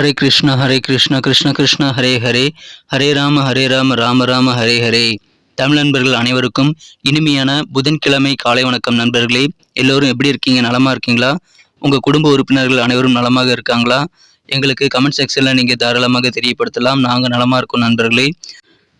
ஹரே கிருஷ்ணா ஹரே கிருஷ்ணா கிருஷ்ண கிருஷ்ண ஹரே ஹரே ஹரே ராம ஹரே ராம ராம ராம ஹரே ஹரே தமிழ் நண்பர்கள் அனைவருக்கும் இனிமையான புதன்கிழமை காலை வணக்கம் நண்பர்களே. எல்லோரும் எப்படி இருக்கீங்க? நலமாக இருக்கீங்களா? உங்கள் குடும்ப உறுப்பினர்கள் அனைவரும் நலமாக இருக்காங்களா? எங்களுக்கு கமெண்ட் செக்ஷனில் நீங்கள் தாராளமாக தெரியப்படுத்தலாம். நாங்கள் நலமாக இருக்கோம் நண்பர்களே.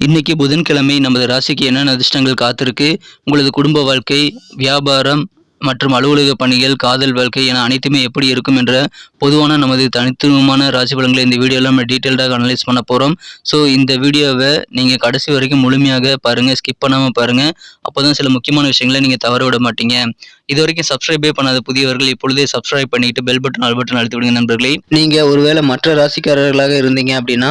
இன்னைக்கு புதன்கிழமை நமது ராசிக்கு என்னென்ன அதிர்ஷ்டங்கள் காத்திருக்கு? உங்களது குடும்ப வாழ்க்கை வியாபாரம் மற்றும் அலுவலக பணிகள் காதல் வாழ்க்கை என அனைத்துமே எப்படி இருக்கும் என்ற பொதுவான நமது தனித்துவமான ராசி பலன்களை இந்த வீடியோவில் நம்ம டீட்டெயில்டாக அனலைஸ் பண்ண போகிறோம் ஸோ இந்த வீடியோவை நீங்கள் கடைசி வரைக்கும் முழுமையாக பாருங்கள் ஸ்கிப் பண்ணாமல் பாருங்கள் அப்போ தான் சில முக்கியமான விஷயங்களை நீங்கள் தவற விட மாட்டீங்க. இது வரைக்கும் சப்ஸ்கிரைபே பண்ணாத புதியவர்கள் இப்பொழுதே சப்ஸ்கிரைப் பண்ணிட்டு பெல் பட்டன் ஆல் பட்டன் அழுத்தி விடுங்க நண்பர்களே. நீங்கள் ஒருவேளை மற்ற ராசிக்காரர்களாக இருந்தீங்க அப்படின்னா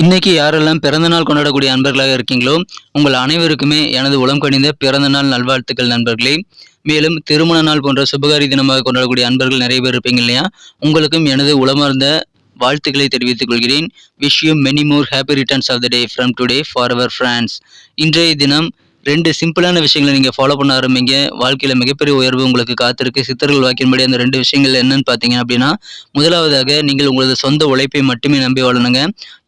இன்னைக்கு யாரெல்லாம் பிறந்த நாள் கொண்டாடக்கூடிய அன்பர்களாக இருக்கீங்களோ உங்கள் அனைவருக்குமே எனது உளம் கணிந்த பிறந்த நாள் நல்வாழ்த்துக்கள் நண்பர்களே. மேலும் திருமண நாள் போன்ற சுபகாரி தினமாக கொண்டாடக்கூடிய அன்பர்கள் நிறைய பேர் இருப்பீங்க இல்லையா? உங்களுக்கும் எனது உளமார்ந்த வாழ்த்துக்களை தெரிவித்துக் கொள்கிறேன். Wish you many more happy returns of the day from today for our friends இன்றைய தினம் ரெண்டு சிம்பிளான விஷயங்களை நீங்கள் ஃபாலோ பண்ண ஆரம்பிங்க. வாழ்க்கையில் மிகப்பெரிய உயர்வு உங்களுக்கு காத்திருக்கு. சித்தர்கள் வாக்கின்படி அந்த ரெண்டு விஷயங்கள் என்னன்னு பார்த்தீங்க அப்படின்னா முதலாவதாக நீங்கள் உங்களது சொந்த உழைப்பை மட்டுமே நம்பி வாழணுங்க.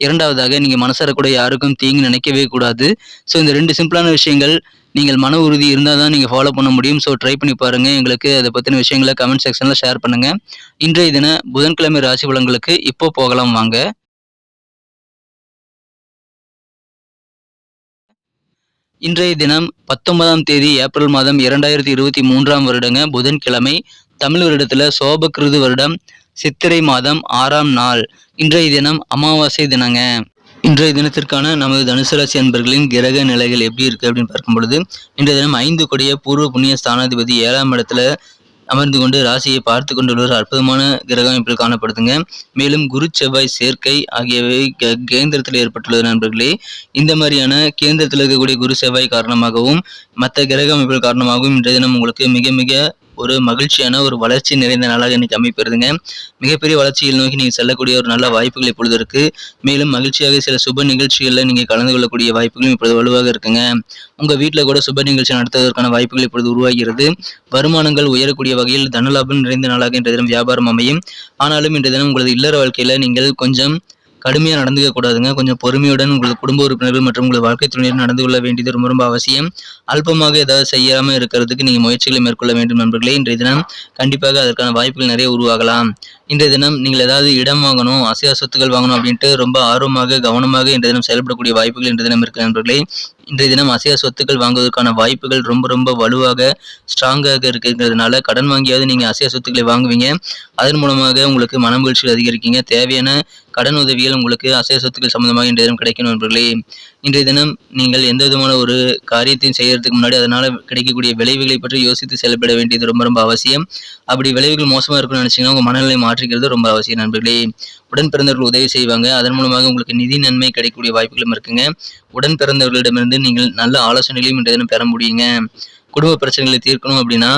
இரண்டாவதாக நீங்கள் மனசார கூட யாருக்கும் தீங்கு நினைக்கவே கூடாது. ஸோ இந்த ரெண்டு சிம்பிளான விஷயங்கள் நீங்கள் மன உறுதி இருந்தால் தான் நீங்கள் ஃபாலோ பண்ண முடியும். ஸோ ட்ரை பண்ணி பாருங்கள் எங்களுக்கு அதை பற்றின விஷயங்களை கமெண்ட் செக்ஷனில் ஷேர் பண்ணுங்கள் இன்றைய தின புதன்கிழமை ராசி பலன்களுக்கு இப்போ போகலாம் வாங்க. இன்றைய தினம் பத்தொன்பதாம் தேதி ஏப்ரல் மாதம் இரண்டாயிரத்தி இருபத்தி மூன்றாம் வருடங்க புதன்கிழமை தமிழ் வருடத்தில் சோபகிருது வருடம் சித்திரை மாதம் ஆறாம் நாள். இன்றைய தினம் அமாவாசை தினங்க. இன்றைய தினத்திற்கான நமது தனுசு ராசி அன்பர்களின் கிரக நிலைகள் எப்படி இருக்கு அப்படின்னு பார்க்கும் பொழுது இன்றைய தினம் ஐந்து கொடிய பூர்வ புண்ணிய ஸ்தானாதிபதி ஏழாம் இடத்துல அமர்ந்து கொண்டு ராசியை பார்த்து கொண்டுள்ள ஒரு அற்புதமான கிரக அமைப்பில் காணப்படுதுங்க. மேலும் குரு செவ்வாய் சேர்க்கை ஆகியவை கேந்திரத்தில் ஏற்பட்டுள்ளது நண்பர்களே. இந்த மாதிரியான கேந்திரத்தில் இருக்கக்கூடிய குரு செவ்வாய் காரணமாகவும் மற்ற கிரக அமைப்புகள் காரணமாகவும் இன்றைய தினம் உங்களுக்கு மிக மிக ஒரு மகிழ்ச்சியான ஒரு வளர்ச்சி நிறைந்த நாளாக இன்னைக்கு அமைப்பிருதுங்க மிகப்பெரிய வளர்ச்சியில் நோக்கி நீங்கள் செல்லக்கூடிய ஒரு நல்ல வாய்ப்புகள் இப்பொழுது இருக்கு. மேலும் மகிழ்ச்சியாக சில சுப நிகழ்ச்சிகளில் நீங்கள் கலந்து கொள்ளக்கூடிய வாய்ப்புகளும் இப்பொழுது வலுவாக இருக்குங்க. உங்க வீட்டில் கூட சுப நிகழ்ச்சி நடத்துவதற்கான வாய்ப்புகள் இப்பொழுது உருவாகிறது. வருமானங்கள் உயரக்கூடிய வகையில் தனலாபம் நிறைந்த நாளாக இன்றைய தினம் வியாபாரம் அமையும். ஆனாலும் இன்றைய தினம் உங்களது இல்லற வாழ்க்கையில் நீங்கள் கொஞ்சம் கடுமையாக நடந்துக்க கூடாதுங்க. கொஞ்சம் பொறுமையுடன் உங்களது குடும்ப உறுப்பினர்கள் மற்றும் உங்களது வாழ்க்கை துணையுடன் நடந்து கொள்ள வேண்டியது ரொம்ப ரொம்ப அவசியம். அல்பமாக ஏதாவது செய்யாமல் இருக்கிறதுக்கு நீங்கள் முயற்சிகளை மேற்கொள்ள வேண்டும் நண்பர்களே. இன்றைய தினம் கண்டிப்பாக அதற்கான வாய்ப்புகள் நிறைய உருவாகலாம். இன்றைய தினம் நீங்கள் ஏதாவது இடம் வாங்கணும் அசையா சொத்துக்கள் வாங்கணும் அப்படின்ட்டு ரொம்ப ஆர்வமாக கவனமாக இன்றைய தினம் செயல்படக்கூடிய வாய்ப்புகள் இன்றைய தினம் இருக்கு நண்பர்களே. இன்றைய தினம் அசையா சொத்துக்கள் வாங்குவதற்கான வாய்ப்புகள் ரொம்ப ரொம்ப வலுவாக ஸ்ட்ராங்காக இருக்குங்கிறதுனால கடன் வாங்கியாவது நீங்கள் அசையா சொத்துக்களை வாங்குவீங்க. அதன் மூலமாக உங்களுக்கு மன மகிழ்ச்சிகள் அதிகரிக்கீங்க. தேவையான கடன் உதவிகள் உங்களுக்கு அசைய சொத்துக்கள் சம்பந்தமாக இன்றைய தினம் கிடைக்கணும் நண்பர்களே. இன்றைய தினம் நீங்கள் எந்த விதமான ஒரு காரியத்தையும் செய்யறதுக்கு முன்னாடி அதனால கிடைக்கக்கூடிய விளைவுகளை பற்றி யோசித்து செயல்பட வேண்டியது ரொம்ப ரொம்ப அவசியம். அப்படி விளைவுகள் மோசமாக இருக்கும்னு நினைச்சீங்கன்னா உங்கள் மனநிலை மாற்றிக்கிறது ரொம்ப அவசியம் நண்பர்களே. உடன் பிறந்தவர்கள் உதவி செய்வாங்க. அதன் மூலமாக உங்களுக்கு நிதி நன்மை கிடைக்கக்கூடிய வாய்ப்புகளும் இருக்குங்க. உடன் பிறந்தவர்களிடமிருந்து நீங்கள் நல்ல ஆலோசனைகளையும் இன்றைய தினம் பெற முடியுங்க. குடும்ப பிரச்சனைகளை தீர்க்கணும் அப்படின்னா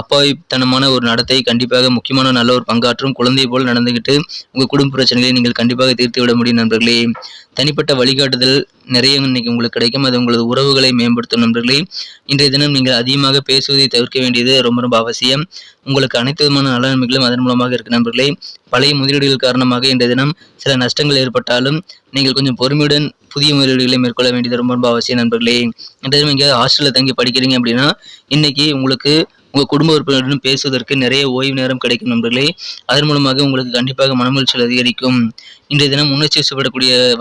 அப்பாவித்தனமான ஒரு நடத்தை கண்டிப்பாக முக்கியமான நல்ல ஒரு பங்காற்றும் குழந்தை போல் நடந்துகிட்டு உங்கள் குடும்ப பிரச்சனைகளை நீங்கள் கண்டிப்பாக தீர்த்து விட முடியும் நண்பர்களே. தனிப்பட்ட வழிகாட்டுதல் நிறைய இன்னைக்கு உங்களுக்கு கிடைக்கும். அது உங்களது உறவுகளை மேம்படுத்தும் நண்பர்களே. இன்றைய தினம் நீங்கள் அதிகமாக பேசுவதை தவிர்க்க வேண்டியது ரொம்ப ரொம்ப அவசியம். உங்களுக்கு அனைத்து விதமான நல நன்மைகளும் அதன் மூலமாக இருக்கு நண்பர்களே. பழைய முதலீடுகள் காரணமாக இன்றைய தினம் சில நஷ்டங்கள் ஏற்பட்டாலும் நீங்கள் கொஞ்சம் பொறுமையுடன் புதிய முதலீடுகளை மேற்கொள்ள வேண்டியது ரொம்ப ரொம்ப அவசியம் நண்பர்களே. இன்றைய தினம் எங்கேயாவது ஹாஸ்டலில் தங்கி படிக்கிறீங்க அப்படின்னா இன்னைக்கு உங்களுக்கு உங்கள் குடும்ப உறுப்பினருடன் பேசுவதற்கு நிறைய ஓய்வு நேரம் கிடைக்கும் நண்பர்களே. அதன் மூலமாக உங்களுக்கு கண்டிப்பாக மனமகிழ்ச்சி அதிகரிக்கும். இன்றைய தினம் உணர்ச்சி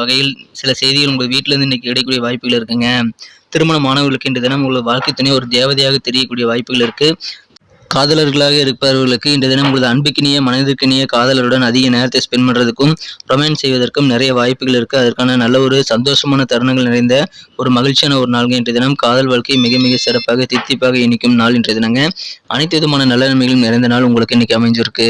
வகையில் சில செய்திகள் உங்கள் வீட்டிலேருந்து இன்னைக்கு கிடைக்கக்கூடிய வாய்ப்புகள் இருக்குங்க. திருமண மாணவர்களுக்கு இன்றைய தினம் உங்கள் வாழ்க்கை துணை ஒரு தேவதையாக தெரியக்கூடிய வாய்ப்புகள் இருக்கு. காதலர்களாக இருப்பவர்களுக்கு இந்த தினம் உங்களது அன்புக்கினிய மனதிற்கினிய காதலருடன் அதிக நேரத்தை ஸ்பெண்ட் பண்ணுறதுக்கும் ரொமான்ஸ் செய்வதற்கும் நிறைய வாய்ப்புகள் இருக்குது அதற்கான நல்ல ஒரு சந்தோஷமான தருணங்கள் நிறைந்த ஒரு மகிழ்ச்சியான ஒரு நாள்கள் இன்றைய தினம். காதல் வாழ்க்கை மிக மிக சிறப்பாக தித்திப்பாக இனிக்கும் நாள் இன்றைய தினங்க. அனைத்து விதமான நல்ல நன்மைகளும் நிறைந்த நாள் உங்களுக்கு இன்னைக்கு அமைஞ்சிருக்கு.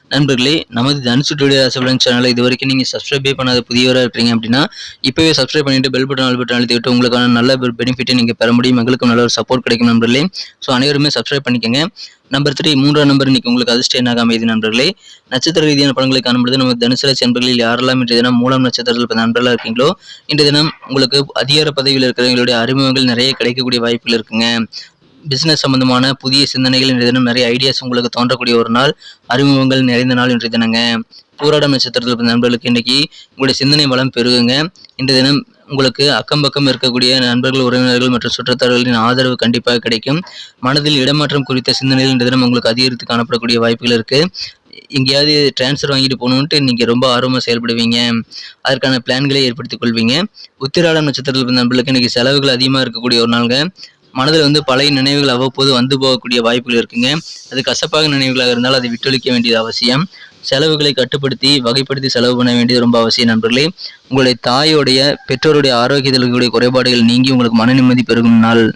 நண்பர்களே நமது தனுசு டுடே ராசிபலன் சேனலை இது வரைக்கும் நீங்கள் சப்ஸ்கிரைபே பண்ணாத புதியவராக இருக்கிறீங்க அப்படின்னா இப்போவே சப்ஸ்கிரைப் பண்ணிட்டு பெல் பட்டன் ஆல் பட்டன் அழுத்திட்டு உங்களுக்கான நல்ல பெனிஃபிட்டை நீங்கள் பெற முடியும். எங்களுக்கும் நல்ல ஒரு சப்போர்ட் கிடைக்கும் நண்பர்களே. ஸோ அனைவருமே சப்ஸ்கிரைப் பண்ணிக்கோங்க. நம்பர் த்ரீ மூன்றாம் நம்பர் இன்னைக்கு உங்களுக்கு அதிர்ஷ்ட எண்ணாக அமைதி நண்பர்களே. நட்சத்திர ரீதியான படங்களை காணும்பொழுது நம்ம தனுசு ராசி நண்பர்களில் யாரெல்லாம் இன்றைய தினம் மூலம் நட்சத்திரத்தில் நண்பர்களாக இருக்கீங்களோ இன்றைய தினம் உங்களுக்கு அதிகார பதவியில் இருக்கிறவங்களுடைய அறிமுகங்கள் நிறைய கிடைக்கக்கூடிய வாய்ப்புகள் இருக்குங்க. பிஸ்னஸ் சம்மந்தமான புதிய சிந்தனைகள் இன்றைய தினம் நிறைய ஐடியாஸ் உங்களுக்கு தோன்றக்கூடிய ஒரு நாள் அறிமுகங்கள் நிறைந்த நாள் இன்றைய தினங்க. பூராடம் நட்சத்திரத்தில் பிறந்த நண்பர்களுக்கு இன்றைக்கி உங்களுடைய சிந்தனை வளம் பெருகுங்க. இன்றைய தினம் உங்களுக்கு அக்கம் பக்கம் இருக்கக்கூடிய நண்பர்கள் உறவினர்கள் மற்றும் சுற்றத்தார்களின் ஆதரவு கண்டிப்பாக கிடைக்கும். மனதில் இடமாற்றம் குறித்த சிந்தனைகள் இன்றைய தினம் உங்களுக்கு அதிகரித்து காணப்படக்கூடிய வாய்ப்புகள் இருக்குது எங்கேயாவது டிரான்ஸ்ஃபர் வாங்கிட்டு போகணுன்ட்டு நீங்கள் ரொம்ப ஆர்வமாக செயல்படுவீங்க. அதற்கான பிளான்களை ஏற்படுத்திக் கொள்வீங்க. உத்திராடம் நட்சத்திரத்தில் பிறந்த நண்பர்களுக்கு இன்னைக்கு செலவுகள் அதிகமாக இருக்கக்கூடிய ஒரு நாளுங்க. மனதில் வந்து பழைய நினைவுகள் அவ்வப்போது வந்து போகக்கூடிய வாய்ப்புகள் இருக்குங்க. அது கசப்பாக நினைவுகளாக இருந்தால் அதை விட்டொழிக்க வேண்டியது அவசியம். செலவுகளை கட்டுப்படுத்தி வகைப்படுத்தி செலவு பண்ண வேண்டியது ரொம்ப அவசியம் நண்பர்களே. உங்களுடைய தாயோடைய பெற்றோருடைய ஆரோக்கியத்தில் குறைபாடுகள் நீங்கி உங்களுக்கு மன நிம்மதி பெருகும் நாள்.